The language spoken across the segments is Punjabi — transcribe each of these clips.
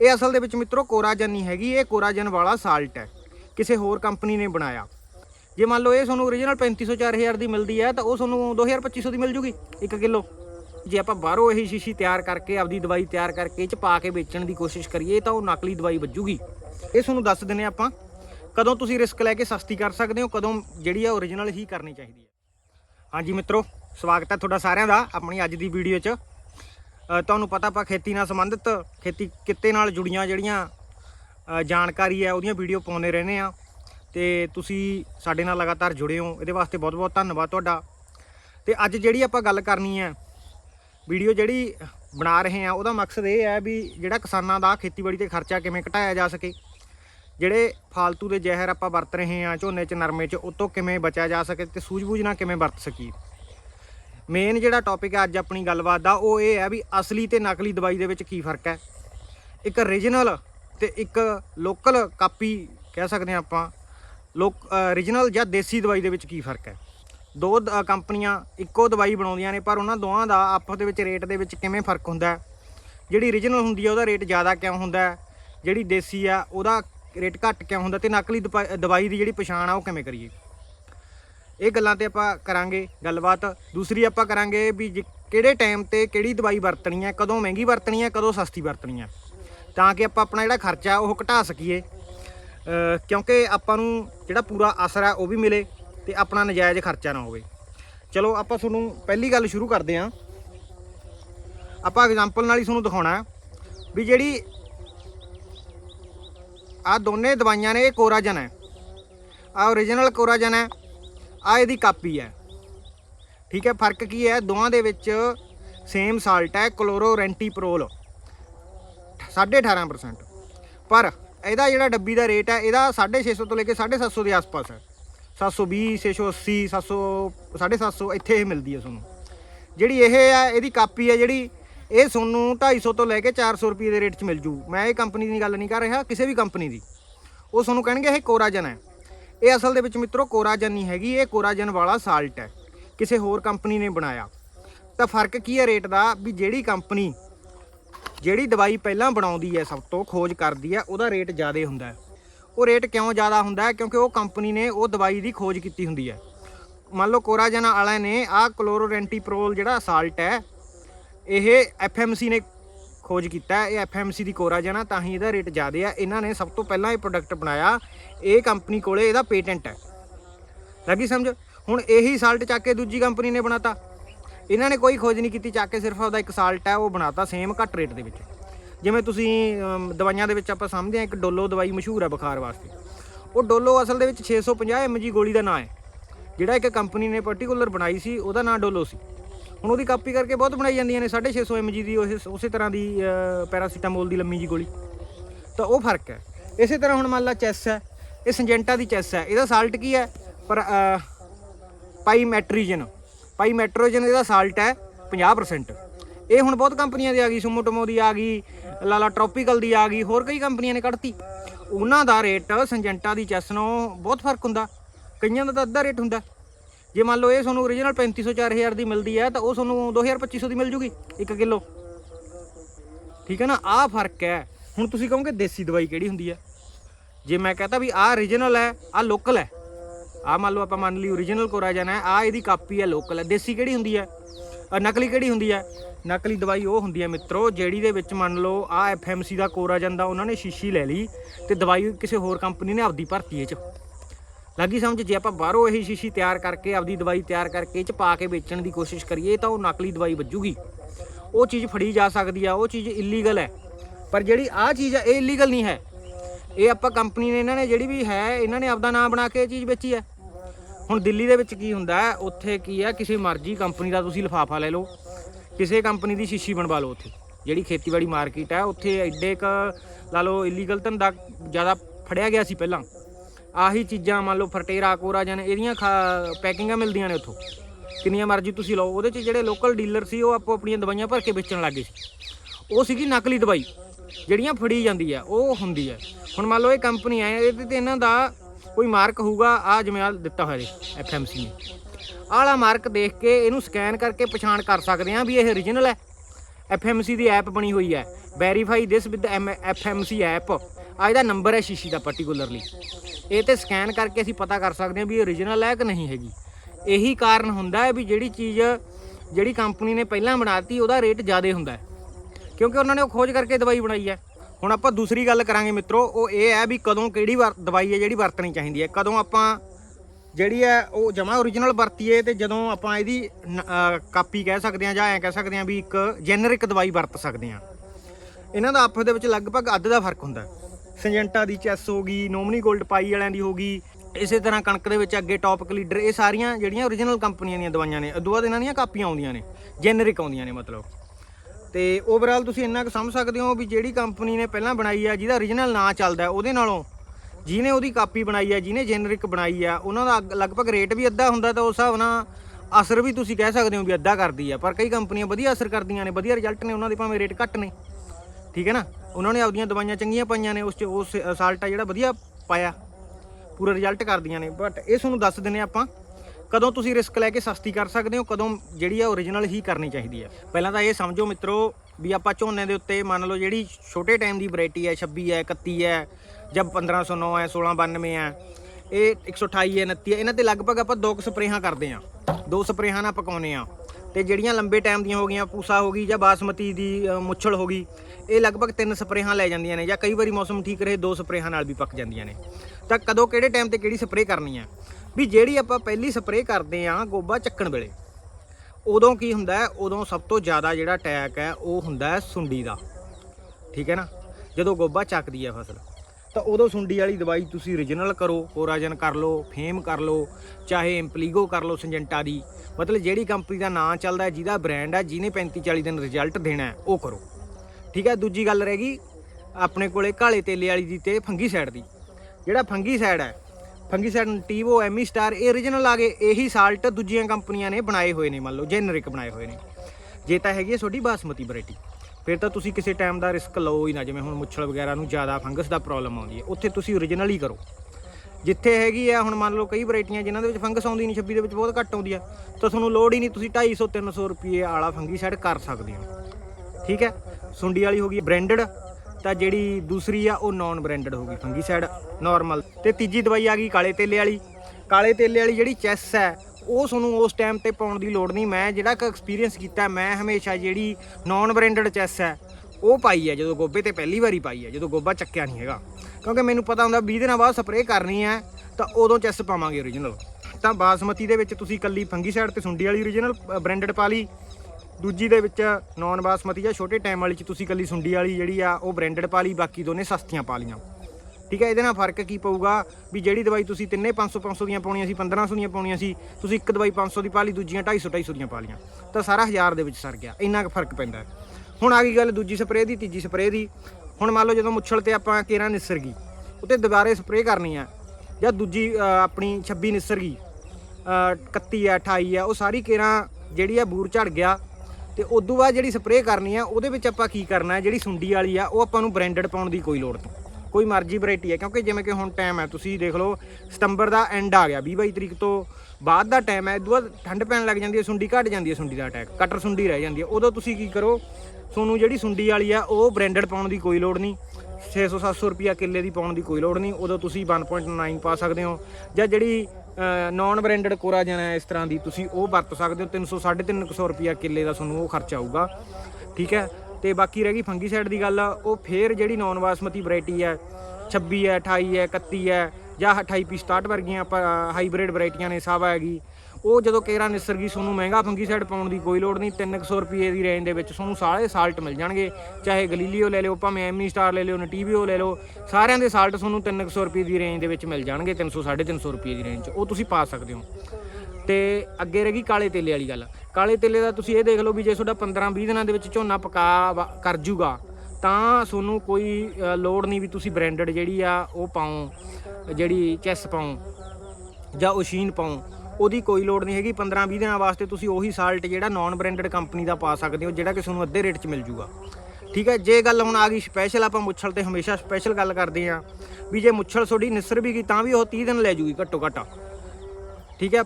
ਇਹ ਅਸਲ ਦੇ ਵਿੱਚ ਮਿੱਤਰੋ ਕੋਰਾਜਨ ਨਹੀਂ ਹੈਗੀ, ਇਹ ਕੋਰਾਜਨ ਵਾਲਾ ਸਾਲਟ ਹੈ। ਕਿਸੇ ਹੋਰ ਕੰਪਨੀ ਨੇ ਬਣਾਇਆ। ਜੇ ਮੰਨ ਲਓ ਇਹ ਤੁਹਾਨੂੰ origignal 3500 4000 ਦੀ ਮਿਲਦੀ ਹੈ, ਤਾਂ ਉਹ ਤੁਹਾਨੂੰ 2000 2500 ਦੀ ਮਿਲ ਜੂਗੀ 1 ਕਿਲੋ। ਜੇ ਆਪਾਂ ਬਾਹਰੋਂ ਇਹੀ ਸ਼ੀਸ਼ੀ ਤਿਆਰ ਕਰਕੇ, ਆਪਦੀ ਦਵਾਈ ਤਿਆਰ ਕਰਕੇ ਇਹ ਚ ਪਾ ਕੇ ਵੇਚਣ ਦੀ ਕੋਸ਼ਿਸ਼ ਕਰੀਏ, ਤਾਂ ਉਹ ਨਕਲੀ ਦਵਾਈ ਵੱਜੂਗੀ। ਇਹ ਤੁਹਾਨੂੰ ਦੱਸ ਦਿੰਨੇ ਆਪਾਂ, ਕਦੋਂ ਤੁਸੀਂ ਰਿਸਕ ਲੈ ਕੇ ਸਸਤੀ ਕਰ ਸਕਦੇ ਹੋ, ਕਦੋਂ ਜਿਹੜੀ ਆ origignal ਹੀ ਕਰਨੀ ਚਾਹੀਦੀ ਹੈ। ਹਾਂਜੀ ਮਿੱਤਰੋ, ਸਵਾਗਤ ਹੈ ਤੁਹਾਡਾ ਸਾਰਿਆਂ ਦਾ ਆਪਣੀ ਅੱਜ ਦੀ ਵੀਡੀਓ 'ਚ। ਤੁਹਾਨੂੰ ਪਤਾ ਆਪਾਂ ਖੇਤੀ ਨਾਲ ਸੰਬੰਧਿਤ, ਖੇਤੀ ਕਿੱਤੇ ਨਾਲ ਜੁੜੀਆਂ ਜਿਹੜੀਆਂ ਜਾਣਕਾਰੀ ਹੈ, ਉਹਦੀਆਂ ਵੀਡੀਓ ਪਾਉਂਦੇ ਰਹਿੰਦੇ ਆ ਤੇ ਤੁਸੀਂ ਸਾਡੇ ਨਾਲ ਲਗਾਤਾਰ ਜੁੜੇ ਹੋ, ਇਹਦੇ ਵਾਸਤੇ ਬਹੁਤ-ਬਹੁਤ ਧੰਨਵਾਦ ਤੁਹਾਡਾ। ਤੇ ਅੱਜ ਜਿਹੜੀ ਆਪਾਂ ਗੱਲ ਕਰਨੀ ਹੈ ਵੀਡੀਓ ਜਿਹੜੀ ਬਣਾ ਰਹੇ ਆ ਉਹਦਾ ਮਕਸਦ ਇਹ ਹੈ ਵੀ ਜਿਹੜਾ ਕਿਸਾਨਾਂ ਦਾ ਖੇਤੀਬਾੜੀ ਤੇ ਖਰਚਾ ਕਿਵੇਂ ਘਟਾਇਆ ਜਾ ਸਕੇ, ਜਿਹੜੇ ਫਾਲਤੂ ਦੇ ਜ਼ਹਿਰ ਆਪਾਂ ਵਰਤ ਰਹੇ ਆ ਝੋਨੇ 'ਚ, ਨਰਮੇ 'ਚ, ਉਹ ਤੋਂ ਕਿਵੇਂ ਬਚਿਆ ਜਾ ਸਕੇ ਤੇ ਸੂਝ-ਬੂਝ ਨਾਲ ਕਿਵੇਂ ਵਰਤ ਸਕੀਏ। ਮੇਨ ਜਿਹੜਾ ਟੌਪਿਕ ਹੈ ਅੱਜ ਆਪਣੀ ਗੱਲਬਾਤ ਦਾ, ਉਹ ਇਹ ਹੈ ਵੀ ਅਸਲੀ ਤੇ ਨਕਲੀ ਦਵਾਈ ਦੇ ਵਿੱਚ ਕੀ ਫ਼ਰਕ ਹੈ। ਇੱਕ origignal ਤੇ ਇੱਕ ਲੋਕਲ ਕਾਪੀ ਕਹਿ ਸਕਦੇ ਹਾਂ ਆਪਾਂ। ਲੋਕ origignal ਜਾਂ ਦੇਸੀ ਦਵਾਈ ਦੇ ਵਿੱਚ ਕੀ ਫ਼ਰਕ ਹੈ? ਦੋ ਦ- ਕੰਪਨੀਆਂ ਇੱਕੋ ਦਵਾਈ ਬਣਾਉਂਦੀਆਂ ਨੇ, ਪਰ ਉਹਨਾਂ ਦੋਵਾਂ ਦਾ ਆਪਸ ਦੇ ਵਿੱਚ ਰੇਟ ਦੇ ਵਿੱਚ ਕਿਵੇਂ ਫ਼ਰਕ ਹੁੰਦਾ ਹੈ? ਜਿਹੜੀ origignal ਹੁੰਦੀ ਹੈ, ਉਹਦਾ ਰੇਟ ਜ਼ਿਆਦਾ ਕਿਉਂ ਹੁੰਦਾ ਹੈ? ਜਿਹੜੀ ਦੇਸੀ ਆ ਉਹਦਾ ਰੇਟ ਘੱਟ ਕਿਉਂ ਹੁੰਦਾ? ਤੇ ਨਕਲੀ ਦਵਾਈ ਦੀ ਜਿਹੜੀ ਪਛਾਣ ਆ, ਉਹ ਕਿਵੇਂ ਕਰੀਏ? ਇਹ ਗੱਲਾਂ ਤੇ ਆਪਾਂ ਕਰਾਂਗੇ ਗੱਲਬਾਤ। ਦੂਸਰੀ ਆਪਾਂ ਕਰਾਂਗੇ ਵੀ ਜੇ ਕਿਹੜੇ ਟਾਈਮ ਤੇ ਕਿਹੜੀ ਦਵਾਈ ਵਰਤਣੀ ਹੈ ਕਦੋਂ ਮਹਿੰਗੀ ਵਰਤਣੀ ਹੈ ਕਦੋਂ ਸਸਤੀ ਵਰਤਣੀ ਹੈ। ਤਾਂ ਕਿ ਆਪਾਂ ਆਪਣਾ ਜਿਹੜਾ ਖਰਚਾ ਉਹ ਘਟਾ ਸਕੀਏ। ਅ, ਕਿਉਂਕਿ ਆਪਾਂ ਨੂੰ ਜਿਹੜਾ ਪੂਰਾ ਅਸਰ ਹੈ ਉਹ ਵੀ ਮਿਲੇ ਤੇ ਆਪਣਾ ਨਜਾਇਜ਼ ਖਰਚਾ ਨਾ ਹੋਵੇ। ਚਲੋ ਆਪਾਂ ਤੁਹਾਨੂੰ ਪਹਿਲੀ ਗੱਲ ਸ਼ੁਰੂ ਕਰਦੇ ਹਾਂ। ਆਪਾਂ ਐਗਜ਼ਾਮਪਲ ਨਾਲ ਹੀ ਤੁਹਾਨੂੰ ਦਿਖਾਉਣਾ ਹੈ ਵੀ ਜਿਹੜੀ ਆ ਦੋਨੇ ਦਵਾਈਆਂ ਨੇ ਇਹ ਕੋਰਾਜਨ ਹੈ। ਆ ਓਰੀਜਨਲ ਕੋਰਾਜਨ ਹੈ। ਆ ਇਹਦੀ ਕਾਪੀ ਹੈ। ਠੀਕ ਹੈ, ਫ਼ਰਕ ਕੀ ਹੈ? ਦੋਵਾਂ ਦੇ ਵਿੱਚ ਸੇਮ ਸਾਲਟ ਹੈ ਕਲੋਰੋਰੈਂਟੀਪ੍ਰੋਲ 18.5% ਪਰ ਇਹਦਾ ਜਿਹੜਾ ਡੱਬੀ ਦਾ ਰੇਟ ਹੈ, ਇਹਦਾ 650 ਤੋਂ ਲੈ ਕੇ 750 ਦੇ ਆਸ-ਪਾਸ ਹੈ। 720 680 700 750 ਇੱਥੇ ਇਹ ਮਿਲਦੀ ਹੈ ਤੁਹਾਨੂੰ। ਜਿਹੜੀ ਇਹ ਹੈ ਇਹਦੀ ਕਾਪੀ ਹੈ ਜਿਹੜੀ, ਇਹ ਤੁਹਾਨੂੰ 250 ਤੋਂ ਲੈ ਕੇ 400 ਰੁਪਏ ਦੇ ਰੇਟ 'ਚ ਮਿਲ ਜੂ। ਮੈਂ ਇਹ ਕੰਪਨੀ ਦੀ ਗੱਲ ਨਹੀਂ ਕਰ ਰਿਹਾ, ਕਿਸੇ ਵੀ ਕੰਪਨੀ ਦੀ। ਉਹ ਤੁਹਾਨੂੰ ਕਹਿਣਗੇ, ਇਹ ਕੋਰਾਜਨ ਹੈ। ਇਹ ਅਸਲ ਦੇ ਵਿੱਚ ਮਿੱਤਰੋ ਕੋਰਾਜਨ ਨਹੀਂ ਹੈਗੀ, ਇਹ ਕੋਰਾਜਨ ਵਾਲਾ ਸਾਲਟ ਹੈ। ਕਿਸੇ ਹੋਰ ਕੰਪਨੀ ਨੇ ਬਣਾਇਆ। ਤਾਂ ਫ਼ਰਕ ਕੀ ਹੈ ਰੇਟ ਦਾ? ਵੀ ਜਿਹੜੀ ਕੰਪਨੀ, ਜਿਹੜੀ ਦਵਾਈ ਪਹਿਲਾਂ ਬਣਾਉਂਦੀ ਹੈ, ਸਭ ਤੋਂ ਖੋਜ ਕਰਦੀ ਹੈ, ਉਹਦਾ ਰੇਟ ਜ਼ਿਆਦਾ ਹੁੰਦਾ ਹੈ। ਉਹ ਰੇਟ ਕਿਉਂ ਜ਼ਿਆਦਾ ਹੁੰਦਾ ਹੈ? ਕਿਉਂਕਿ ਉਹ ਕੰਪਨੀ ਨੇ ਉਹ ਦਵਾਈ ਦੀ ਖੋਜ ਕੀਤੀ ਹੁੰਦੀ ਹੈ। ਮੰਨ ਲਓ ਕੋਰਾਜਨ ਵਾਲਿਆਂ ਨੇ ਆਹ ਕਲੋਰੋਰੈਂਟੀਪ੍ਰੋਲ ਜਿਹੜਾ ਸਾਲਟ ਹੈ, ਇਹ ਐਫਐਮਸੀ ਨੇ ਖੋਜ ਕੀਤਾ ਹੈ। ਇਹ ਐਫਐਮਸੀ ਦੀ ਕੋਰਾ ਆ ਤਾਂ ਹੀ ਇਹਦਾ ਰੇਟ ਜ਼ਿਆਦਾ ਆ। ਇਹਨਾਂ ਨੇ ਸਭ ਤੋਂ ਪਹਿਲਾਂ ਇਹ ਪ੍ਰੋਡਕਟ ਬਣਾਇਆ। ਇਹ ਕੰਪਨੀ ਕੋਲੇ ਇਹਦਾ ਪੇਟੈਂਟ ਹੈ। ਲੱਗੀ ਸਮਝ? ਹੁਣ ਇਹੀ ਸਾਲਟ ਚੱਕ ਕੇ ਦੂਜੀ ਕੰਪਨੀ ਨੇ ਬਣਾਤਾ। ਇਹਨਾਂ ਨੇ ਕੋਈ ਖੋਜ ਨਹੀਂ ਕੀਤੀ, ਚੱਕ ਕੇ ਸਿਰਫ ਉਹਦਾ ਇੱਕ ਸਾਲਟ ਹੈ, ਉਹ ਬਣਾਤਾ ਸੇਮ ਘੱਟ ਰੇਟ ਦੇ ਵਿੱਚ। ਜਿਵੇਂ ਤੁਸੀਂ ਦਵਾਈਆਂ ਦੇ ਵਿੱਚ ਆਪਾਂ ਸਮਝਦੇ ਹਾਂ, ਇੱਕ ਡੋਲੋ ਦਵਾਈ ਮਸ਼ਹੂਰ ਹੈ ਬੁਖਾਰ ਵਾਸਤੇ। ਉਹ ਡੋਲੋ ਅਸਲ ਦੇ ਵਿੱਚ 650 mg ਗੋਲੀ ਦਾ ਨਾਂ ਹੈ। ਜਿਹੜਾ ਇੱਕ ਕੰਪਨੀ ਨੇ ਪਾਰਟਿਕੂਲਰ ਬਣਾਈ ਸੀ, ਉਹਦਾ ਨਾਂ ਡੋਲੋ ਸੀ। ਹੁਣ ਉਹਦੀ ਕਾਪੀ ਕਰਕੇ ਬਹੁਤ ਬਣਾਈ ਜਾਂਦੀਆਂ ਨੇ 650 mg ਦੀ ਉਸੇ ਤਰ੍ਹਾਂ ਦੀ ਪੈਰਾਸੀਟਾਮੋਲ ਦੀ ਲੰਮੀ ਜੀ ਗੋਲੀ। ਤਾਂ ਉਹ ਫ਼ਰਕ ਹੈ। ਇਸੇ ਤਰ੍ਹਾਂ ਹੁਣ ਮੰਨ ਲਾ ਚੈਸ ਹੈ ਇਹ ਸਿੰਜੈਂਟਾ ਦੀ ਚੈਸ ਹੈ। ਇਹਦਾ ਸਾਲਟ ਕੀ ਹੈ? ਪਰ ਅ, ਪਾਈਮੈਟ੍ਰੀਜਨ। ਪਾਈਮੈਟ੍ਰੋਜਨ ਇਹਦਾ ਸਾਲਟ ਹੈ 50% ਇਹ ਹੁਣ ਬਹੁਤ ਕੰਪਨੀਆਂ ਦੀ ਆ ਗਈ ਸੁਮੋਟੋਮੋ ਦੀ ਆ ਗਈ ਲਾਲਾ ਟ੍ਰੋਪੀਕਲ ਦੀ ਆ ਗਈ ਹੋਰ ਕਈ ਕੰਪਨੀਆਂ ਨੇ ਕੱਢਤੀ। ਉਹਨਾਂ ਦਾ ਰੇਟ ਸਿੰਜੈਂਟਾ ਦੀ ਚੈਸ ਨਾਲੋਂ ਬਹੁਤ ਫ਼ਰਕ ਹੁੰਦਾ। ਕਈਆਂ ਦਾ ਤਾਂ ਅੱਧਾ ਰੇਟ ਹੁੰਦਾ। ਜੇ ਮੰਨ ਲਓ ਇਹ ਤੁਹਾਨੂੰ origignal 3500 4000 ਦੀ ਮਿਲਦੀ ਹੈ, ਤਾਂ ਉਹ ਤੁਹਾਨੂੰ 2000 2500 ਦੀ ਮਿਲ ਜੂਗੀ 1 ਕਿਲੋ। ਠੀਕ ਹੈ ਨਾ? ਆਹ ਫ਼ਰਕ ਹੈ। ਹੁਣ ਤੁਸੀਂ ਕਹੋਗੇ ਦੇਸੀ ਦਵਾਈ ਕਿਹੜੀ ਹੁੰਦੀ ਹੈ? ਜੇ ਮੈਂ ਕਹਤਾ ਵੀ ਆਹ origignal ਹੈ, ਆਹ ਲੋਕਲ ਹੈ। ਆਹ ਮੰਨ ਲਓ ਆਪਾਂ ਮੰਨ ਲਈ origignal ਕੋਰਾਜਨ ਹੈ, ਆਹ ਇਹਦੀ ਕਾਪੀ ਹੈ ਲੋਕਲ ਹੈ। ਦੇਸੀ ਕਿਹੜੀ ਹੁੰਦੀ ਹੈ? ਨਕਲੀ ਕਿਹੜੀ ਹੁੰਦੀ ਹੈ? ਨਕਲੀ ਦਵਾਈ ਉਹ ਹੁੰਦੀ ਹੈ ਮਿੱਤਰੋ, ਜਿਹੜੀ ਦੇ ਵਿੱਚ ਮੰਨ ਲਓ ਆਹ ਐਫਐਮਸੀ ਦਾ ਕੋਰਾਜਨ ਦਾ ਉਹਨਾਂ ਨੇ ਸ਼ੀਸ਼ੀ ਲੈ ਲਈ ਤੇ ਦਵਾਈ ਕਿਸੇ ਹੋਰ ਕੰਪਨੀ ਨੇ ਆਪਦੀ ਭਰਤੀ ਇਹ ਚ। ਲੱਗੀ ਸਮਝ, ਜੇ ਆਪਾਂ ਬਾਹਰੋਂ ਇਹੀ ਸ਼ੀਸ਼ੀ ਤਿਆਰ ਕਰਕੇ, ਆਪਦੀ ਦਵਾਈ ਤਿਆਰ ਕਰਕੇ ਇਹ ਚ ਪਾ ਕੇ ਵੇਚਣ ਦੀ ਕੋਸ਼ਿਸ਼ ਕਰੀਏ, ਤਾਂ ਉਹ ਨਕਲੀ ਦਵਾਈ ਵੱਜੂਗੀ। ਉਹ ਚੀਜ਼ ਫੜੀ ਜਾ ਸਕਦੀ ਆ, ਉਹ ਚੀਜ਼ ਇਲੀਗਲ ਹੈ। ਪਰ ਜਿਹੜੀ ਆਹ ਚੀਜ਼ ਹੈ ਇਹ ਇਲੀਗਲ ਨਹੀਂ ਹੈ। ਇਹ ਆਪਾਂ ਕੰਪਨੀ ਨੇ ਇਹਨਾਂ ਨੇ ਜਿਹੜੀ ਵੀ ਹੈ, ਇਹਨਾਂ ਨੇ ਆਪਦਾ ਨਾਮ ਬਣਾ ਕੇ ਇਹ ਚੀਜ਼ ਵੇਚੀ ਹੈ। ਹੁਣ ਦਿੱਲੀ ਦੇ ਵਿੱਚ ਕੀ ਹੁੰਦਾ ਹੈ, ਉੱਥੇ ਕੀ ਹੈ, ਕਿਸੇ ਮਰਜ਼ੀ ਕੰਪਨੀ ਦਾ ਤੁਸੀਂ ਲਿਫਾਫਾ ਲੈ ਲਓ, ਕਿਸੇ ਕੰਪਨੀ ਦੀ ਸ਼ੀਸ਼ੀ ਬਣਵਾ ਲਓ ਉੱਥੇ। ਜਿਹੜੀ ਖੇਤੀਬਾੜੀ ਮਾਰਕੀਟ ਹੈ, ਉੱਥੇ ਐਡੇ ਕ ਲਾ ਲਓ ਇਲੀਗਲ ਧੰਦਾ ਜ਼ਿਆਦਾ ਫੜਿਆ ਗਿਆ ਸੀ ਪਹਿਲਾਂ। ਆਹੀ ਚੀਜ਼ਾਂ ਮੰਨ ਲਓ ਫਰਟੇਰਾ ਕੋਰਾਜਨ ਇਹਦੀਆਂ ਖਾ- ਪੈਕਿੰਗਾਂ ਮਿਲਦੀਆਂ ਨੇ ਉੱਥੋਂ। ਕਿੰਨੀਆਂ ਮਰਜ਼ੀ ਤੁਸੀਂ ਲਓ, ਉਹਦੇ 'ਚ ਜਿਹੜੇ ਲੋਕਲ ਡੀਲਰ ਸੀ, ਉਹ ਆਪੋ ਆਪਣੀਆਂ ਦਵਾਈਆਂ ਭਰ ਕੇ ਵੇਚਣ ਲੱਗੇ ਸੀ। ਉਹ ਸੀਗੀ ਨਕਲੀ ਦਵਾਈ, ਜਿਹੜੀਆਂ ਫੜੀ ਜਾਂਦੀ ਆ, ਉਹ ਹੁੰਦੀ ਹੈ ਹੁਣ ਮੰਨ ਲਓ ਇਹ ਕੰਪਨੀ ਹੈ ਇਹਦੇ ਤੇ ਇਹਨਾਂ ਦਾ ਕੋਈ ਮਾਰਕ ਹੋਊਗਾ ਆ ਜਿਵੇਂ ਆਹ ਦਿੱਤਾ ਹੋਇਆ ਜੀ ਐਫਐਮਸੀ ਨੇ। ਆਹ ਵਾਲਾ ਮਾਰਕ ਦੇਖ ਕੇ ਇਹਨੂੰ ਸਕੈਨ ਕਰਕੇ ਪਛਾਣ ਕਰ ਸਕਦੇ ਆ ਵੀ ਇਹ origignal ਹੈ। ਐਫਐਮਸੀ ਦੀ ਐਪ ਬਣੀ ਹੋਈ ਹੈ। Verify this with FMC app. ਆ ਇਹਦਾ ਨੰਬਰ ਹੈ ਸ਼ੀਸ਼ੀ ਦਾ ਪਾਰਟਿਕੂਲਰਲੀ ਇਹ ਤੇ ਸਕੈਨ ਕਰਕੇ ਅਸੀਂ ਪਤਾ ਕਰ ਸਕਦੇ ਹਾਂ ਵੀ ਇਹ ਓਰੀਜਨਲ ਹੈ ਕਿ ਨਹੀਂ ਹੈਗੀ। ਇਹੀ ਕਾਰਨ ਹੁੰਦਾ ਹੈ ਵੀ ਜਿਹੜੀ ਚੀਜ਼, ਜਿਹੜੀ ਕੰਪਨੀ ਨੇ ਪਹਿਲਾਂ ਬਣਾਤੀ, ਉਹਦਾ ਰੇਟ ਜ਼ਿਆਦਾ ਹੁੰਦਾ ਹੈ। ਕਿਉਂਕਿ ਉਹਨਾਂ ਨੇ ਉਹ ਖੋਜ ਕਰਕੇ ਦਵਾਈ ਬਣਾਈ ਹੈ। ਹੁਣ ਆਪਾਂ ਦੂਸਰੀ ਗੱਲ ਕਰਾਂਗੇ ਮਿੱਤਰੋ, ਉਹ ਇਹ ਹੈ ਵੀ ਕਦੋਂ ਕਿਹੜੀ ਵਾਰ, ਦਵਾਈ ਹੈ ਜਿਹੜੀ ਵਰਤਣੀ ਚਾਹੀਦੀ ਹੈ। ਕਦੋਂ ਆਪਾਂ ਜਿਹੜੀ ਹੈ ਉਹ ਜਮਾ ਓਰੀਜਨਲ ਵਰਤੀਏ ਤੇ ਜਦੋਂ ਆਪਾਂ ਇਹਦੀ ਨ- ਕਾਪੀ ਕਹਿ ਸਕਦੇ ਹਾਂ ਜਾਂ ਐਂ ਕਹਿ ਸਕਦੇ ਹਾਂ ਵੀ ਇੱਕ ਜੈਨਰਿਕ ਦਵਾਈ ਵਰਤ ਸਕਦੇ ਹਾਂ। ਇਹਨਾਂ ਦਾ ਆਪਸ ਦੇ ਵਿੱਚ ਲਗਭਗ ਅੱਧ ਦਾ ਫ਼ਰਕ ਹੁੰਦਾ ਸਿੰਜੈਂਟਾ ਦੀ ਚੈਸ ਹੋ ਗਈ ਨੋਮਨੀ 골ਡ ਪਾਈ ਵਾਲਿਆਂ ਦੀ ਹੋ ਗਈ। ਇਸੇ ਤਰ੍ਹਾਂ ਕਣਕ ਦੇ ਵਿੱਚ ਅੱਗੇ ਟੌਪਿਕ ਲੀਡਰ ਇਹ ਸਾਰੀਆਂ ਜਿਹੜੀਆਂ ਓਰੀਜਨਲ ਕੰਪਨੀਆਂ ਦੀਆਂ ਦਵਾਈਆਂ ਨੇ ਉਦੋਂ ਬਾਅਦ ਇਹਨਾਂ ਦੀਆਂ ਕਾਪੀਆਂ ਆਉਂਦੀਆਂ ਨੇ ਜੈਨਰਿਕ ਆਉਂਦੀਆਂ ਨੇ ਮਤਲਬ। ਤੇ ਓਵਰਆਲ ਤੁਸੀਂ ਇੰਨਾ ਕੁ ਸਮਝ ਸਕਦੇ ਹੋ ਵੀ ਜਿਹੜੀ ਕੰਪਨੀ ਨੇ ਪਹਿਲਾਂ ਬਣਾਈ ਆ, ਜਿਹਦਾ origignal ਨਾਂ ਚੱਲਦਾ ਉਹਦੇ ਨਾਲੋਂ ਜਿਹਨੇ ਉਹਦੀ ਕਾਪੀ ਬਣਾਈ ਆ ਜਿਹਨੇ ਜੈਨਰਿਕ ਬਣਾਈ ਆ, ਉਹਨਾਂ ਦਾ ਅੱਗ- ਲਗਭਗ ਰੇਟ ਵੀ ਅੱਧਾ ਹੁੰਦਾ ਤਾਂ ਉਸ ਹਿਸਾਬ ਨਾਲ ਅਸਰ ਵੀ ਤੁਸੀਂ ਕਹਿ ਸਕਦੇ ਹੋ ਵੀ ਅੱਧਾ ਕਰਦੀ ਆ, ਪਰ ਕਈ ਕੰਪਨੀਆਂ ਵਧੀਆ ਅਸਰ ਕਰਦੀਆਂ ਨੇ, ਵਧੀਆ ਰਿਜ਼ਲਟ ਨੇ, ਉਹਨਾਂ ਦੇ ਭਾਵੇਂ ਰੇਟ ਘੱਟ ਨੇ। ਠੀਕ ਹੈ ਨਾ? ਉਹਨਾਂ ਨੇ ਆਪਦੀਆਂ ਦਵਾਈਆਂ ਚੰਗੀਆਂ ਪਾਈਆਂ ਨੇ, ਉਸ ਚ ਉਸ ਸਾਲਟ ਆ ਜਿਹੜਾ ਵਧੀਆ ਪਾਇਆ। ਪੂਰਾ ਰਿਜ਼ਲਟ ਕਰਦੀਆਂ ਨੇ। ਬਟ ਇਹ ਤੁਹਾਨੂੰ ਦੱਸ ਦਿੰਨੇ ਆਪਾਂ, ਕਦੋਂ ਤੁਸੀਂ ਰਿਸਕ ਲੈ ਕੇ ਸਸਤੀ ਕਰ ਸਕਦੇ ਹੋ, ਕਦੋਂ ਜਿਹੜੀ ਆ ਓਰੀਜਨਲ ਹੀ ਕਰਨੀ ਚਾਹੀਦੀ ਹੈ ਪਹਿਲਾਂ ਤਾਂ ਇਹ ਸਮਝੋ ਮਿੱਤਰੋ ਵੀ ਆਪਾਂ ਝੋਨੇ ਦੇ ਉੱਤੇ ਮੰਨ ਲਓ ਜਿਹੜੀ ਛੋਟੇ ਟਾਈਮ ਦੀ ਵੈਰਾਈਟੀ ਹੈ 26 ਹੈ 31 ਹੈ ਜਾਂ 1509 ਹੈ 1692 ਹੈ ਇਹ 128 ਹੈ 29 ਹੈ ਇਹਨਾਂ ਤੇ ਲਗਭਗ ਆਪਾਂ ਦੋ ਕੁ ਸਪਰੇਹਾਂ ਕਰਦੇ ਆ ਦੋ ਸਪਰੇਹਾਂ ਨਾਲ ਪਕਾਉਨੇ ਆ ਤੇ ਜਿਹੜੀਆਂ ਲੰਬੇ ਟਾਈਮ ਦੀਆਂ ਹੋ ਗਈਆਂ ਪੂਸਾ ਹੋ ਗਈ ਜਾਂ ਬਾਸਮਤੀ ਦੀ ਅ, ਮੁੱਛਲ ਹੋ ਗਈ ਇਹ ਲਗਭਗ ਤਿੰਨ ਸਪਰੇਹਾਂ ਲੈ ਜਾਂਦੀਆਂ ਨੇ ਜਾਂ ਕਈ ਵਾਰੀ ਮੌਸਮ ਠੀਕ ਰਹੇ ਦੋ ਸਪਰੇਹਾਂ ਨਾਲ ਵੀ ਪੱਕ ਜਾਂਦੀਆਂ ਨੇ। ਤਾਂ ਕਦੋਂ ਕਿਹੜੇ ਟਾਈਮ ਤੇ ਕਿਹੜੀ ਸਪਰੇਅ ਕਰਨੀ ਹੈ ਵੀ ਜਿਹੜੀ ਆਪਾਂ ਪਹਿਲੀ ਸਪਰੇਅ ਕਰਦੇ ਆ ਗੋਬਾ ਚੱਕਣ ਵੇਲੇ ਉਦੋਂ ਕੀ ਹੁੰਦਾ ਉਦੋਂ ਸਭ ਤੋਂ ਜ਼ਿਆਦਾ ਜਿਹੜਾ ਅਟੈਕ ਹੈ ਉਹ ਹੁੰਦਾ ਸੁੰਡੀ ਦਾ। ਠੀਕ ਹੈ ਨਾ? ਜਦੋਂ ਗੋਬਾ ਚੱਕਦੀ ਹੈ ਫਸਲ। ਤਾਂ ਉਦੋਂ ਸੁੰਡੀ ਵਾਲੀ ਦਵਾਈ ਤੁਸੀਂ origignal ਕਰੋ, ਕੋਰਾਜਨ ਕਰ ਲਓ, ਫੇਮ ਕਰ ਲਓ, ਚਾਹੇ ਇੰਪਲੀਗੋ ਕਰ ਲਓ ਸਿੰਜੈਂਟਾ ਦੀ। ਮਤਲਬ ਜਿਹੜੀ ਕੰਪਨੀ ਦਾ ਨਾਂ ਚੱਲਦਾ ਜਿਹਦਾ ਬ੍ਰਾਂਡ ਹੈ, ਜਿਹਨੇ 35 40 ਦਿਨ ਰਿਜ਼ਲਟ ਦੇਣਾ ਉਹ ਕਰੋ। ਠੀਕ ਹੈ, ਦੂਜੀ ਗੱਲ ਰਹਿ ਗਈ ਆਪਣੇ ਕੋਲੇ ਕਾਲੇ ਤੇਲੇ ਵਾਲੀ ਦੀ ਤੇ ਫੰਗੀ ਸਾਈਡ ਦੀ। ਜਿਹੜਾ ਫੰਗੀ ਸਾਈਡ ਹੈ fungi side Nativo Ammy star ਇਹ origignal ਆ ਗਏ, ਇਹੀ ਸਾਲਟ ਦੂਜੀਆਂ ਕੰਪਨੀਆਂ ਨੇ ਬਣਾਏ ਹੋਏ ਨੇ, ਮੰਨ ਲਓ ਜੈਨਰਿਕ ਬਣਾਏ ਹੋਏ ਨੇ। ਜੇ ਤਾਂ ਹੈਗੀ ਹੈ ਤੁਹਾਡੀ ਬਾਸਮਤੀ ਵੈਰਾਈਟੀ ਫਿਰ ਤਾਂ ਤੁਸੀਂ ਕਿਸੇ ਟਾਈਮ ਦਾ ਰਿਸਕ ਲਓ ਹੀ ਨਾ, ਜਿਵੇਂ ਹੁਣ ਮੁੱਛਲ ਵਗੈਰਾ ਨੂੰ ਜ਼ਿਆਦਾ ਫੰਗਸ ਦਾ ਪ੍ਰੋਬਲਮ ਆਉਂਦੀ ਹੈ, ਉੱਥੇ ਤੁਸੀਂ ਓਰੀਜਨਲ ਹੀ ਕਰੋ। ਜਿੱਥੇ ਹੈਗੀ ਆ, ਹੁਣ ਮੰਨ ਲਓ ਕਈ ਵੈਰਾਈਟੀਆਂ ਜਿਨ੍ਹਾਂ ਦੇ ਵਿੱਚ ਫੰਗਸ ਆਉਂਦੀ ਨਹੀਂ 26 ਦੇ ਵਿੱਚ ਬਹੁਤ ਘੱਟ ਆਉਂਦੀ ਆ, ਤਾਂ ਤੁਹਾਨੂੰ ਲੋੜ ਹੀ ਨਹੀਂ, ਤੁਸੀਂ 250 300 ਰੁਪਏ ਵਾਲਾ ਫੰਗੀਸਾਈਡ ਕਰ ਸਕਦੇ ਹੋ। ਠੀਕ ਹੈ? ਸੁੰਡੀ ਵਾਲੀ ਹੋ ਗਈ ਬ੍ਰਾਂਡਡ ਤਾਂ ਜਿਹੜੀ ਦੂਸਰੀ ਆ, ਉਹ ਨਾਨ ਬ੍ਰਾਂਡਡ ਹੋ ਗਈ ਫੰਗੀਸਾਈਡ ਨਾਰਮਲ ਤੇ ਤੀਜੀ ਦਵਾਈ ਆ ਗਈ ਕਾਲੇ ਤੇਲੇ ਵਾਲੀ। ਕਾਲੇ ਤੇਲੇ ਵਾਲੀ ਜਿਹੜੀ ਚੈਸ ਹੈ ਉਹ ਤੁਹਾਨੂੰ ਉਸ ਟਾਈਮ ਤੇ ਪਾਉਣ ਦੀ ਲੋੜ ਨਹੀਂ। ਮੈਂ ਜਿਹੜਾ ਕ ਐਕਸਪੀਰੀਅੰਸ ਕੀਤਾ, ਮੈਂ ਹਮੇਸ਼ਾ ਜਿਹੜੀ ਨਾਨ ਬ੍ਰਾਂਡਡ ਚੈਸ ਹੈ, ਉਹ ਪਾਈ ਹੈ। ਜਦੋਂ ਗੋਬੇ ਤੇ ਪਹਿਲੀ ਵਾਰੀ ਪਾਈ ਹੈ, ਜਦੋਂ ਗੋਬਾ ਚੱਕਿਆ ਨਹੀਂ ਹੈਗਾ। ਕਿਉਂਕਿ ਮੈਨੂੰ ਪਤਾ ਹੁੰਦਾ 20 ਦਿਨਾਂ ਬਾਅਦ ਸਪਰੇਅ ਕਰਨੀ ਹੈ, ਤਾਂ ਉਦੋਂ ਚੈਸ ਪਾਵਾਂਗੇ origignal ਤਾਂ ਬਾਸਮਤੀ ਦੇ ਵਿੱਚ ਤੁਸੀਂ ਕੱਲੀ ਫੰਗੀਸਾਈਡ ਤੇ ਸੁੰਡੀ ਵਾਲੀ origignal ਬ੍ਰਾਂਡਡ ਪਾ ਲਈ। ਦੂਜੀ ਦੇ ਵਿੱਚ ਨਾਨ ਬਾਸਮਤੀ ਜਾਂ ਛੋਟੇ ਟਾਈਮ ਵਾਲੀ ਚ ਤੁਸੀਂ ਕੱਲੀ ਸੁੰਡੀ ਵਾਲੀ ਜਿਹੜੀ ਆ, ਉਹ ਬ੍ਰਾਂਡਡ ਪਾ ਲਈ। ਬਾਕੀ ਦੋਨੇ ਸਸਤੀਆਂ ਪਾ ਲੀਆਂ ਠੀਕ ਹੈ ਇਹਦੇ ਨਾਲ ਫ਼ਰਕ ਕੀ ਪਊਗਾ? ਵੀ ਜਿਹੜੀ ਦਵਾਈ ਤੁਸੀਂ ਤਿੰਨੇ 500 500 ਦੀਆਂ ਪਾਉਣੀਆਂ ਸੀ 1500 ਦੀਆਂ ਪਾਉਣੀਆਂ ਸੀ ਤੁਸੀਂ ਇੱਕ ਦਵਾਈ 500 ਦੀ ਪਾ ਲਈ ਦੂਜੀਆਂ 250 250 ਦੀਆਂ ਪਾ ਲੀਆਂ ਤਾਂ ਸਾਰਾ 1000 ਦੇ ਵਿੱਚ ਸਰ ਗਿਆ। ਇੰਨਾ ਕੁ ਫ਼ਰਕ ਪੈਂਦਾ ਹੁਣ ਆ ਗਈ ਗੱਲ ਦੂਜੀ ਸਪਰੇਅ ਦੀ ਤੀਜੀ ਸਪਰੇਅ ਦੀ। ਹੁਣ ਮੰਨ ਲਓ ਜਦੋਂ ਮੁੱਛਲ ਤੇ ਆਪਾਂ ਕੇਰਾ ਨਿਸਰ ਗਈ ਉੱਤੇ ਦੁਬਾਰੇ ਸਪਰੇਅ ਕਰਨੀ ਆ ਜਾਂ ਦੂਜੀ ਆਪਣੀ 26 ਨਿਸਰ ਗਈ ਅ, 31 ਆ 28 ਆ ਉਹ ਸਾਰੀ ਕੇਰਾ ਜਿਹੜੀ ਆ ਬੂਰ ਝੜ ਗਿਆ। ਤੇ ਉਦੋਂ ਬਾਅਦ ਜਿਹੜੀ ਸਪਰੇਅ ਕਰਨੀ ਆ ਉਹਦੇ ਵਿੱਚ ਆਪਾਂ ਕੀ ਕਰਨਾ ਜਿਹੜੀ ਸੁੰਡੀ ਵਾਲੀ ਆ ਉਹ ਆਪਾਂ ਨੂੰ ਬ੍ਰਾਂਡਡ ਪਾਉਣ ਦੀ ਕੋਈ ਲੋੜ ਨਹੀਂ। ਕੋਈ ਮਰਜ਼ੀ ਵੈਰਾਈਟੀ ਹੈ, ਕਿਉਂਕਿ ਜਿਵੇਂ ਕਿ ਹੁਣ ਟਾਈਮ ਹੈ, ਤੁਸੀਂ ਦੇਖ ਲਓ, ਸਤੰਬਰ ਦਾ ਐਂਡ ਆ ਗਿਆ 20 22 ਤਰੀਕ ਤੋਂ ਬਾਅਦ ਦਾ ਟਾਈਮ ਹੈ ਉਦੋਂ ਬਾਅਦ ਠੰਡ ਪੈਣ ਲੱਗ ਜਾਂਦੀ ਹੈ, ਸੁੰਡੀ ਘਟ ਜਾਂਦੀ ਹੈ, ਸੁੰਡੀ ਦਾ ਅਟੈਕ ਕਟਰ ਸੁੰਡੀ ਰਹਿ ਜਾਂਦੀ ਹੈ। ਉਦੋਂ ਤੁਸੀਂ ਕੀ ਕਰੋ, ਤੁਹਾਨੂੰ ਜਿਹੜੀ ਸੁੰਡੀ ਵਾਲੀ ਆ, ਉਹ ਬ੍ਰਾਂਡਡ ਪਾਉਣ ਦੀ ਕੋਈ ਲੋੜ ਨਹੀਂ 600 700 ਰੁਪਿਆ ਕਿੱਲੇ ਦੀ ਪਾਉਣ ਦੀ ਕੋਈ ਲੋੜ ਨਹੀਂ, ਉਦੋਂ ਤੁਸੀਂ 1.9 ਪਾ ਸਕਦੇ ਹੋ, ਜਾਂ ਜਿਹੜੀ ਨਾਨ ਬ੍ਰਾਂਡਡ ਕੋਰਾਜਨ ਹੈ, ਇਸ ਤਰ੍ਹਾਂ ਦੀ ਤੁਸੀਂ ਉਹ ਵਰਤ ਸਕਦੇ ਹੋ 300 350 ਰੁਪਿਆ ਕਿੱਲੇ ਦਾ ਤੁਹਾਨੂੰ ਉਹ ਖਰਚਾ ਆਊਗਾ, ਠੀਕ ਹੈ? ਤੇ ਬਾਕੀ ਰਹਿ ਗਈ ਫੰਗੀ ਸਾਈਡ ਦੀ ਗੱਲ, ਉਹ ਫੇਰ ਜਿਹੜੀ ਨਾਨ ਬਾਸਮਤੀ ਵੈਰਾਈਟੀ ਹੈ 26 ਹੈ 28 ਹੈ 31 ਹੈ, ਜਾਂ 28 ਪੀ 67 ਵਰਗੀਆਂ ਹਾਈਬ੍ਰਿਡ ਵੈਰਾਈਟੀਆਂ ਨੇ ਸਾਵਾ ਹੈਗੀ। ਉਹ ਜਦੋਂ ਕੇਰਾ ਨਿਸਰ ਗਈ ਤੁਹਾਨੂੰ ਮਹਿੰਗਾ ਫੰਗੀ ਸਾਈਡ ਪਾਉਣ ਦੀ ਕੋਈ ਲੋੜ ਨਹੀਂ 300 ਰੁਪਏ ਦੀ ਰੇਂਜ ਦੇ ਵਿੱਚ ਤੁਹਾਨੂੰ ਸਾਰੇ ਸਾਲਟ ਮਿਲ ਜਾਣਗੇ। ਚਾਹੇ ਗਲੀਲੀਓ ਲੈ ਲਿਓ, ਭਾਵੇਂ ਐਮੀ ਸਟਾਰ ਲੈ ਲਿਓ, ਨਟੀਵੀਓ ਲੈ ਲਓ, ਸਾਰਿਆਂ ਦੇ ਸਾਲਟ ਤੁਹਾਨੂੰ 300 ਰੁਪਏ ਦੀ ਰੇਂਜ ਦੇ ਵਿੱਚ ਮਿਲ ਜਾਣਗੇ 300 350 ਰੁਪਏ ਦੀ ਰੇਂਜ 'ਚ। ਉਹ ਤੁਸੀਂ ਪਾ ਸਕਦੇ ਹੋ। ਤੇ ਅੱਗੇ ਰਹਿ ਗਈ ਕਾਲੇ ਤੇਲੇ ਵਾਲੀ ਗੱਲ। ਕਾਲੇ ਤੇਲੇ ਦਾ ਤੁਸੀਂ ਇਹ ਦੇਖ ਲਓ ਵੀ ਜੇ ਤੁਹਾਡਾ 15 20 ਦਿਨਾਂ ਦੇ ਵਿੱਚ ਝੋਨਾ ਪਕਾ ਵਾ- ਕਰ ਜੂਗਾ, ਤਾਂ ਤੁਹਾਨੂੰ ਕੋਈ ਲੋੜ ਨਹੀਂ ਵੀ ਤੁਸੀਂ ਬ੍ਰਾਂਡਡ ਜਿਹੜੀ ਆ ਉਹ ਪਾਓ, ਜਿਹੜੀ ਚੈਸ ਪਾਓ ਜਾਂ ਓਸ਼ੀਨ ਪਾਓ। ਉਹਦੀ ਕੋਈ ਲੋੜ ਨਹੀਂ ਹੈਗੀ 15 20 ਦਿਨਾਂ ਵਾਸਤੇ ਤੁਸੀਂ ਉਹੀ ਸਾਲਟ ਜਿਹੜਾ ਨਾਨ ਬ੍ਰਾਂਡਡ ਕੰਪਨੀ ਦਾ ਪਾ ਸਕਦੇ ਹੋ, ਜਿਹੜਾ ਕਿ ਤੁਹਾਨੂੰ ਅੱਧੇ ਰੇਟ 'ਚ ਮਿਲ ਜੂਗਾ। ਠੀਕ ਹੈ, ਜੇ ਗੱਲ ਹੁਣ ਆ ਗਈ ਸਪੈਸ਼ਲ ਆਪਾਂ ਮੁੱਛਲ ਤੇ ਹਮੇਸ਼ਾ ਸਪੈਸ਼ਲ ਗੱਲ ਕਰਦੇ ਆ ਵੀ ਜੇ ਮੁੱਛਲ ਤੁਹਾਡੀ ਨਿਸਰ ਵੀ ਗਈ ਤਾਂ ਵੀ ਉਹ 30 ਦਿਨ ਲੈ ਜੂਗੀ ਘੱਟੋ ਘੱਟ। ਠੀਕ ਹੈ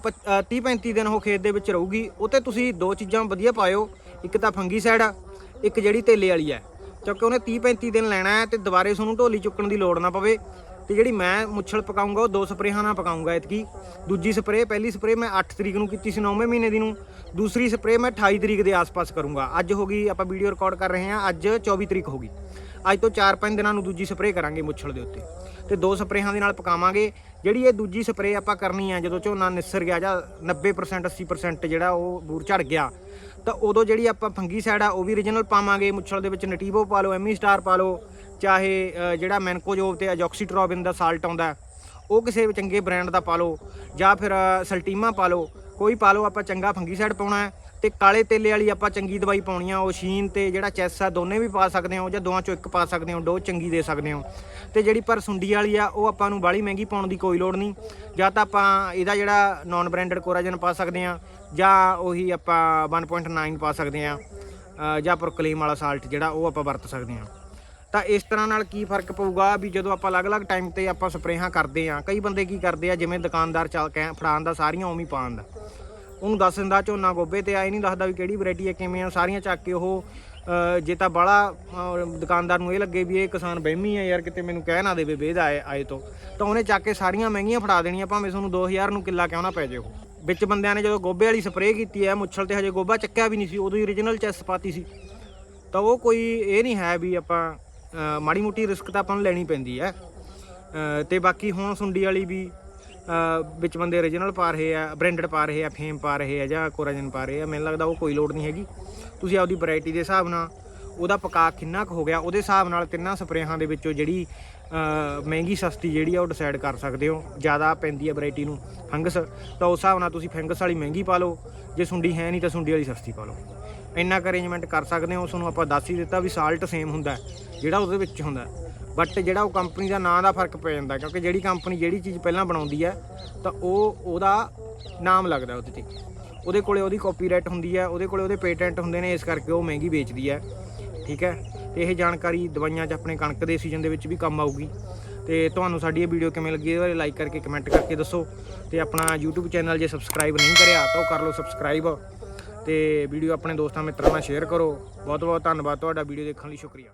30 35 ਦਿਨ ਉਹ ਖੇਤ ਦੇ ਵਿੱਚ ਰਹੂਗੀ। ਉਹ ਤੇ ਤੁਸੀਂ ਦੋ ਚੀਜ਼ਾਂ ਵਧੀਆ ਪਾਇਓ। ਇੱਕ ਤਾਂ ਫੰਗੀ ਸਾਈਡ ਇੱਕ ਜਿਹੜੀ ਤੇਲੇ ਵਾਲੀ ਹੈ ਕਿਉਂਕਿ ਉਹਨੇ 30 35 ਦਿਨ ਲੈਣਾ ਹੈ ਤੇ ਦੁਬਾਰੇ ਤੁਹਾਨੂੰ ਢੋਲੀ ਚੁੱਕਣ ਦੀ ਲੋੜ ਨਾ ਪਵੇ। ਤੇ ਜਿਹੜੀ ਮੈਂ ਮੁੱਛਲ ਪਕਾਉਂਗਾ, ਉਹ ਦੋ ਸਪਰੇਹਾਂ ਨਾਲ ਪਕਾਉਂਗਾ ਇਤਕੀ ਦੂਜੀ ਸਪਰੇਅ, ਪਹਿਲੀ ਸਪਰੇਅ ਮੈਂ 8 ਤਰੀਕ ਨੂੰ ਕੀਤੀ ਸੀ 9ਵੇਂ ਮਹੀਨੇ ਦੀ ਨੂੰ। ਦੂਸਰੀ ਸਪਰੇਅ ਮੈਂ 28 ਤਰੀਕ ਦੇ ਆਸ-ਪਾਸ ਕਰੂੰਗਾ। ਅੱਜ ਹੋ ਗਈ, ਆਪਾਂ ਵੀਡੀਓ ਰਿਕਾਰਡ ਕਰ ਰਹੇ ਹਾਂ, ਅੱਜ 24 ਤਰੀਕ ਹੋ ਗਈ। ਅੱਜ ਤੋਂ 4-5 ਦਿਨਾਂ ਨੂੰ ਦੂਜੀ ਸਪਰੇਅ ਕਰਾਂਗੇ ਮੁੱਛਲ ਦੇ ਉੱਤੇ। ਤੇ ਦੋ ਸਪਰੇਹਾਂ ਦੇ ਨਾਲ ਪਕਾਵਾਂਗੇ। ਜਿਹੜੀ ਇਹ ਦੂਜੀ ਸਪਰੇਅ ਆਪਾਂ ਕਰਨੀ ਆ, ਜਦੋਂ ਝੋਨਾ ਨਿਸਰ ਗਿਆ ਜਾਂ 90% 80% ਜਿਹੜਾ ਉਹ ਬੂਰ ਝੜ ਗਿਆ, ਤਾਂ ਉਦੋਂ ਜਿਹੜੀ ਆਪਾਂ ਫੰਗੀ ਸਾਈਡ ਆ, ਉਹ ਵੀ ਰੀਜਨਲ ਪਾਵਾਂਗੇ ਮੁੱਛਲ ਦੇ ਵਿੱਚ। ਨਟੀਵੋ ਪਾ ਲਓ ਐਮੀ ਸਟਾਰ ਪਾ ਲਓ, ਚਾਹੇ ਜਿਹੜਾ ਮੈਨਕੋਜੋਬ ਤੇ ਅਜੋਕਸੀਟ੍ਰੋਬਿਨ ਦਾ ਸਾਲਟ ਆਉਂਦਾ, ਉਹ ਕਿਸੇ ਚੰਗੇ ਬ੍ਰਾਂਡ ਦਾ ਪਾ ਲਓ, ਜਾਂ ਫਿਰ ਸਲਟੀਮਾ ਪਾ ਲਓ। ਕੋਈ ਪਾ ਲਓ, ਆਪਾਂ ਚੰਗਾ ਫੰਗੀਸਾਈਡ ਪਾਉਣਾ ਹੈ। ਤੇ ਕਾਲੇ ਤੇਲੇ ਵਾਲੀ ਆਪਾਂ ਚੰਗੀ ਦਵਾਈ ਪਾਉਣੀ ਆ, ਉਹ ਸ਼ੀਨ ਤੇ ਜਿਹੜਾ ਚੈਸ ਆ, ਦੋਨੇ ਵੀ ਪਾ ਸਕਦੇ ਹੋ ਜਾਂ ਦੋਵਾਂ ਚੋਂ ਇੱਕ ਪਾ ਸਕਦੇ ਹੋ ਡੋਜ਼ ਚੰਗੀ ਦੇ ਸਕਦੇ ਹੋ। ਤੇ ਜਿਹੜੀ ਪਰ ਸੁੰਡੀ ਵਾਲੀ ਆ, ਉਹ ਆਪਾਂ ਨੂੰ ਬਾਲੀ ਮਹਿੰਗੀ ਪਾਉਣ ਦੀ ਕੋਈ ਲੋੜ ਨਹੀਂ। ਜਾਂ ਤਾਂ ਆਪਾਂ ਇਹਦਾ ਜਿਹੜਾ ਨਾਨ ਬ੍ਰਾਂਡਡ ਕੋਰਾਜਨ ਪਾ ਸਕਦੇ ਆ, ਜਾਂ ਉਹੀ ਆਪਾਂ 1.9 ਪਾ ਸਕਦੇ ਆ ਜਾਂ ਪ੍ਰੋਕਲੇਮ ਵਾਲਾ ਸਾਲਟ ਜਿਹੜਾ ਉਹ ਆਪਾਂ ਵਰਤ ਸਕਦੇ ਆ। ਤਾਂ ਇਸ ਤਰ੍ਹਾਂ ਨਾਲ ਕੀ ਫ਼ਰਕ ਪਊਗਾ ਵੀ ਜਦੋਂ ਆਪਾਂ ਅਲੱਗ-ਅਲੱਗ ਟਾਈਮ ਤੇ ਆਪਾਂ ਸਪਰੇਹਾਂ ਕਰਦੇ ਆ, ਕਈ ਬੰਦੇ ਕੀ ਕਰਦੇ ਆ, ਜਿਵੇਂ ਦੁਕਾਨਦਾਰ ਚੱਲ ਕੇ ਫੜਾਉਣ ਦਾ ਸਾਰੀਆਂ ਉਵੇਂ ਪਾਉਣ ਦਾ। ਉਹਨੂੰ ਦੱਸ ਦਿੰਦਾ ਝੋਨਾ ਗੋਬੇ ਤੇ ਆਏ ਨਹੀਂ ਦੱਸਦਾ ਵੀ ਕਿਹੜੀ ਵੈਰਾਈਟੀ ਹੈ ਕਿਵੇਂ ਆ ਸਾਰੀਆਂ ਚੱਕ ਕੇ ਉਹ ਜੇ ਤਾਂ ਬਾਲਾ ਦੁਕਾਨਦਾਰ ਨੂੰ ਇਹ ਲੱਗੇ ਵੀ ਇਹ ਕਿਸਾਨ ਬਹਿਮੀ ਆ ਯਾਰ ਕਿਤੇ ਮੈਨੂੰ ਕਹਿ ਨਾ ਦੇਵੇ ਵੇਦ ਆਏ ਆਏ ਤੋਂ। ਤਾਂ ਉਹਨੇ ਚੱਕ ਕੇ ਸਾਰੀਆਂ ਮਹਿੰਗੀਆਂ ਫੜਾ ਦੇਣੀਆਂ ਭਾਵੇਂ ਤੁਹਾਨੂੰ 2000 ਨੂੰ ਕਿੱਲਾ ਕਿਉਂ ਨਾ ਪੈ ਜੇ ਉਹ। ਵਿੱਚ ਬੰਦਿਆਂ ਨੇ ਜਦੋਂ ਗੋਬੇ ਵਾਲੀ ਸਪਰੇਅ ਕੀਤੀ ਹੈ ਮੁੱਛਲ ਤੇ ਹਜੇ ਗੋਬਾ ਚੱਕਿਆ ਵੀ ਨਹੀਂ ਸੀ ਉਦੋਂ ਹੀ origignal ਚੈਸ ਪਾਤੀ ਸੀ। ਤਾਂ ਉਹ ਕੋਈ ਇਹ ਨਹੀਂ ਹੈ ਵੀ ਆਪਾਂ ਮਾੜੀ ਮੋਟੀ ਰਿਸਕ ਤਾਂ ਆਪਾਂ ਨੂੰ ਲੈਣੀ ਪੈਂਦੀ ਹੈ। ਅ, ਤੇ ਬਾਕੀ ਹੁਣ ਸੁੰਡੀ ਵਾਲੀ ਵੀ ਵਿੱਚ ਬੰਦੇ origignal ਪਾ ਰਹੇ ਆ ਬ੍ਰਾਂਡਡ ਪਾ ਰਹੇ ਆ, ਫੇਮ ਪਾ ਰਹੇ ਆ ਜਾਂ ਕੋਰਾਜਨ ਪਾ ਰਹੇ ਆ, ਮੈਨੂੰ ਲੱਗਦਾ ਉਹ ਕੋਈ ਲੋੜ ਨਹੀਂ ਹੈਗੀ। ਤੁਸੀਂ ਆਪਦੀ ਵੈਰਾਈਟੀ ਦੇ ਹਿਸਾਬ ਨਾਲ ਉਹਦਾ ਪਕਾ ਕਿੰਨਾ ਕੁ ਹੋ ਗਿਆ, ਉਹਦੇ ਹਿਸਾਬ ਨਾਲ ਤਿੰਨਾਂ ਸਪਰੇਹਾਂ ਦੇ ਵਿੱਚੋਂ ਜਿਹੜੀ ਮਹਿੰਗੀ ਸਸਤੀ ਜਿਹੜੀ ਆ ਉਹ ਡਿਸਾਈਡ ਕਰ ਸਕਦੇ ਹੋ। ਜ਼ਿਆਦਾ ਪੈਂਦੀ ਹੈ ਵੈਰਾਈਟੀ ਨੂੰ ਫੰਗਸ, ਤਾਂ ਉਸ ਹਿਸਾਬ ਨਾਲ ਤੁਸੀਂ ਫੰਗਸ ਵਾਲੀ ਮਹਿੰਗੀ ਪਾ ਲਓ, ਜੇ ਸੁੰਡੀ ਹੈ ਨਹੀਂ ਤਾਂ ਸੁੰਡੀ ਵਾਲੀ ਸਸਤੀ ਪਾ ਲਓ। ਇੰਨਾ ਕੁ ਅਰੇਂਜਮੈਂਟ ਕਰ ਸਕਦੇ ਹੋ ਤੁਹਾਨੂੰ ਆਪਾਂ ਦੱਸ ਹੀ ਦਿੱਤਾ ਵੀ ਸਾਲਟ ਸੇਮ ਹੁੰਦਾ, ਜਿਹੜਾ ਉਹਦੇ ਵਿੱਚ ਹੁੰਦਾ। ਬਟ ਜਿਹੜਾ ਉਹ ਕੰਪਨੀ ਦਾ ਨਾਂ ਦਾ ਫ਼ਰਕ ਪੈ ਜਾਂਦਾ ਕਿਉਂਕਿ ਜਿਹੜੀ ਕੰਪਨੀ ਜਿਹੜੀ ਚੀਜ਼ ਪਹਿਲਾਂ ਬਣਾਉਂਦੀ ਹੈ, ਤਾਂ ਉਹ, ਉਹਦਾ ਨਾਮ ਲੱਗਦਾ ਉਹਦੇ ਤੇ। ਉਹਦੇ ਕੋਲੇ ਉਹਦੀ ਕਾਪੀਰਾਈਟ ਹੁੰਦੀ ਹੈ, ਉਹਦੇ ਕੋਲੇ ਉਹਦੇ ਪੇਟੈਂਟ ਹੁੰਦੇ ਨੇ, ਇਸ ਕਰਕੇ ਉਹ ਮਹਿੰਗੀ ਵੇਚਦੀ ਹੈ। ਠੀਕ ਹੈ? ਤੇ ਇਹ ਜਾਣਕਾਰੀ ਦਵਾਈਆਂ 'ਚ ਆਪਣੇ ਕਣਕ ਦੇ ਸੀਜ਼ਨ ਦੇ ਵਿੱਚ ਵੀ ਕੰਮ ਆਊਗੀ। ਤੇ ਤੁਹਾਨੂੰ ਸਾਡੀ ਇਹ ਵੀਡੀਓ ਕਿਵੇਂ ਲੱਗੀ ਇਹਦੇ ਬਾਰੇ ਲਾਈਕ ਕਰਕੇ ਕਮੈਂਟ ਕਰਕੇ ਦੱਸੋ। ਤੇ ਆਪਣਾ YouTube ਚੈਨਲ ਜੇ ਸਬਸਕ੍ਰਾਈਬ ਨਹੀਂ ਕਰਿਆ, ਤਾਂ ਉਹ ਕਰ ਲਓ ਸਬਸਕ੍ਰਾਈਬ ਤੇ ਵੀਡੀਓ ਆਪਣੇ ਦੋਸਤਾਂ ਮਿੱਤਰਾਂ ਨਾਲ ਸ਼ੇਅਰ ਕਰੋ। ਬਹੁਤ ਬਹੁਤ ਧੰਨਵਾਦ, ਤੁਹਾਡਾ ਵੀਡੀਓ ਦੇਖਣ ਲਈ ਸ਼ੁਕਰੀਆ।